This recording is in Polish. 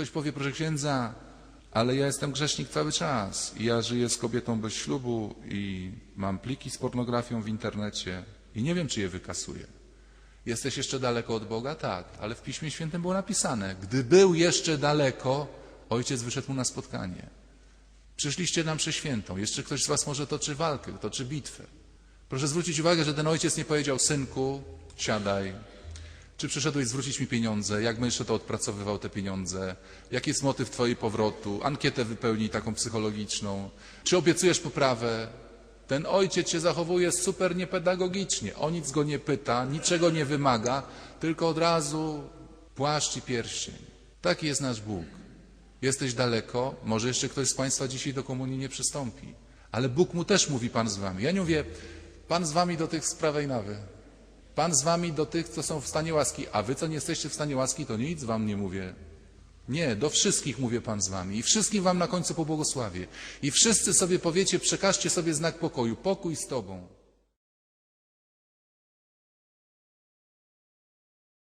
ktoś powie, proszę księdza, ale ja jestem grzesznik cały czas. I ja żyję z kobietą bez ślubu i mam pliki z pornografią w internecie i nie wiem, czy je wykasuję. Jesteś jeszcze daleko od Boga? Tak, ale w Piśmie Świętym było napisane, gdy był jeszcze daleko, ojciec wyszedł mu na spotkanie. Przyszliście nam przy świętą. Jeszcze ktoś z was może toczy walkę, toczy bitwę. Proszę zwrócić uwagę, że ten ojciec nie powiedział, synku, siadaj. Czy przyszedłeś zwrócić mi pieniądze? Jak będziesz to odpracowywał te pieniądze? Jaki jest motyw twojej powrotu? Ankietę wypełnij taką psychologiczną. Czy obiecujesz poprawę? Ten ojciec się zachowuje super niepedagogicznie. O nic go nie pyta, niczego nie wymaga, tylko od razu płaszcz i pierścień. Taki jest nasz Bóg. Jesteś daleko, może jeszcze ktoś z Państwa dzisiaj do komunii nie przystąpi. Ale Bóg mu też mówi Pan z Wami. Ja nie mówię, Pan z Wami do tych z prawej nawy. Pan z Wami do tych, co są w stanie łaski. A Wy, co nie jesteście w stanie łaski, to nic Wam nie mówię. Nie, do wszystkich mówię Pan z Wami. I wszystkim Wam na końcu pobłogosławię. I wszyscy sobie powiecie, przekażcie sobie znak pokoju. Pokój z Tobą.